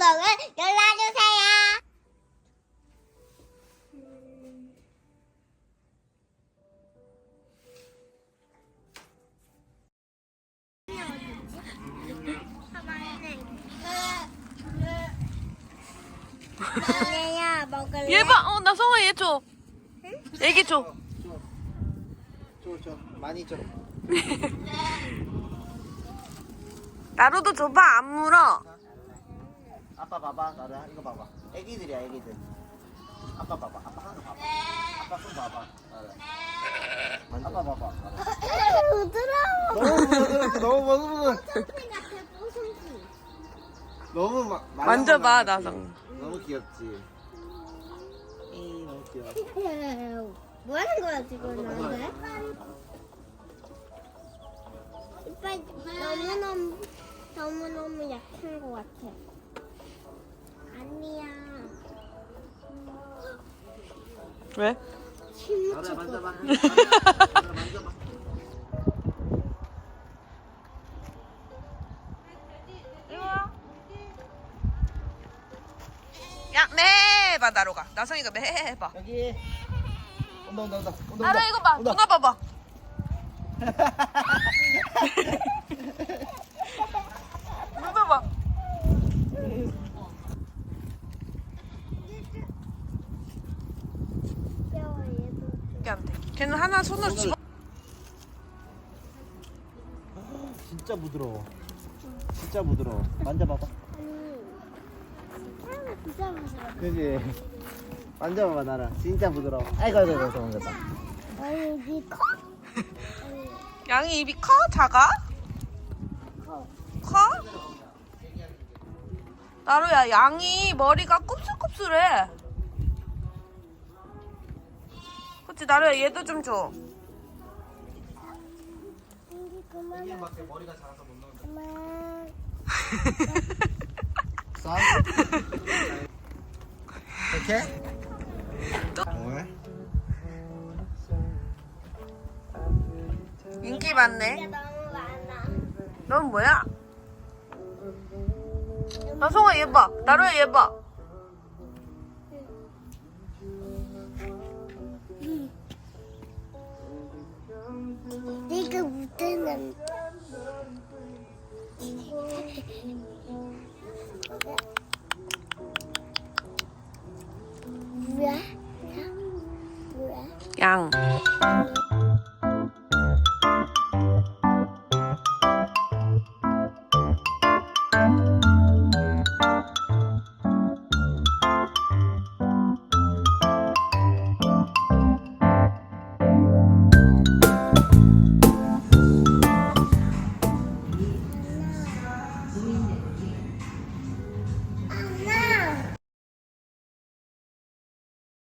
구독을 눌러주세요. 얘야 먹을래? 얘 봐. 어, 나 성아 얘 줘. 애기 줘. 줘, 줘. 많이 줘. 나로도 줘봐. 안 물어. 아빠 봐봐, 나를 이거 봐봐. 애기들이야, 애기들. 아빠 봐봐, 아빠 하나 봐봐. 아빠 손 봐봐. 나를. 아빠 봐봐. 부드러워. 너무 부드럽지, 너무 같아 뽀송이. 너무 마, 말랑말랑하지? 만져봐, 나성. 너무 귀엽지. 이 너무 귀여워. 뭐 하는 거야 지금 나한테? 이빨 너무 너무 너무 너무 약한 거 같아. 아니야. 왜? 만져봐. 야, 매 해봐, 나로 가. 나성이가 매 해봐. 여기. 온다, 온다, 온다. 온다, 나로 온다. 이거 봐. 온다. 누나 봐봐. 누나 봐. 귀여워 얘도. 걔는 하나 손으로 집어. 진짜 부드러워. 진짜 부드러워. 만져봐봐. 진짜 무서워. 그지? 만져봐봐, 나라. 진짜 부드러워. 아이고, 아이고, 아이고, 도망갔다. 아니 니 커? 양이 입이 커? 작아? 커. 커? 나로야, 양이 머리가 곱슬곱슬해. 그치, 나로야, 얘도 좀 줘. 이게 머리가 작아서 못? 이렇게? 왜? 인기 많네. 너무 많아. 넌 뭐야? 나성아, 얘 봐. 나로야, 얘 봐. ăn.